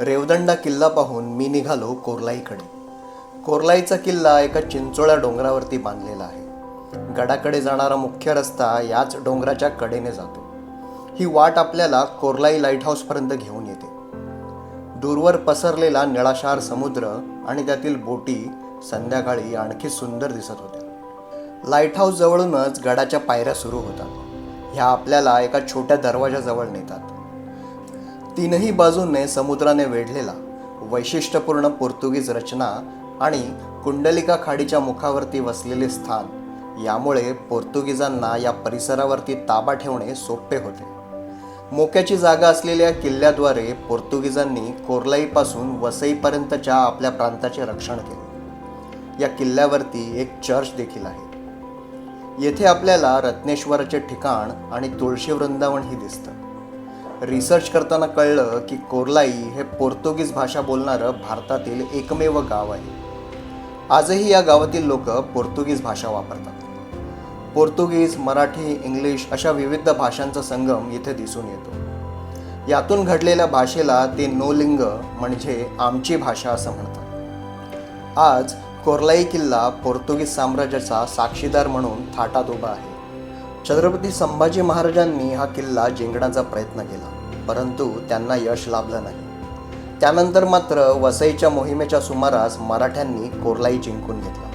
रेवदंडा किल्ला पाहून मी निघालो कोरलाईकडे. कोरलाईचा किल्ला एका चिंचोळ्या डोंगरावरती बांधलेला आहे. गडाकडे जाणारा मुख्य रस्ता याच डोंगराच्या कडेने जातो. ही वाट आपल्याला कोरलाई लाइट हाऊसपर्यंत घेऊन येते. दूरवर पसरलेला निळाशार समुद्र आणि त्यातील बोटी संध्याकाळी आणखी सुंदर दिसत होत्या. लाइट हाऊस जवळूनच गडाच्या पायऱ्या सुरू होतात. ह्या आपल्याला एका छोट्या दरवाजाजवळ नेतात. तीनही बाजूने समुद्राने वेढलेला वैशिष्ट्यपूर्ण पोर्तुगीज रचना आणि कुंडलिका खाडीच्या मुखावरती वसलेले स्थान यामुळे पोर्तुगीजांना या परिसरावरती ताबा ठेवणे सोपे होते. मोक्याची जागा असलेल्या किल्ल्याद्वारे पोर्तुगीजांनी कोरलाईपासून वसईपर्यंतच्या आपल्या प्रांताचे रक्षण केले. या किल्ल्यावरती एक चर्च देखील आहे. येथे आपल्याला रत्नेश्वराचे ठिकाण आणि तुळशी वृंदावनही दिसतं. रिसर्च करताना कळलं की कोरलाई हे पोर्तुगीज भाषा बोलणारं भारतातील एकमेव गाव आहे. आजही या गावातील लोक पोर्तुगीज भाषा वापरतात. पोर्तुगीज मराठी इंग्लिश अशा विविध भाषांचा संगम इथे दिसून येतो. यातून घडलेल्या भाषेला ते नोलिंग म्हणजे आमची भाषा असं म्हणतात. आज कोरलाई किल्ला पोर्तुगीज साम्राज्याचा साक्षीदार म्हणून थाटात उभा आहे. छत्रपती संभाजी महाराजांनी हा किल्ला जिंकण्याचा प्रयत्न केला परंतु त्यांना यश लाभलं नाही. त्यानंतर मात्र वसईच्या मोहिमेच्या सुमारास मराठ्यांनी कोरलाई जिंकून घेतला.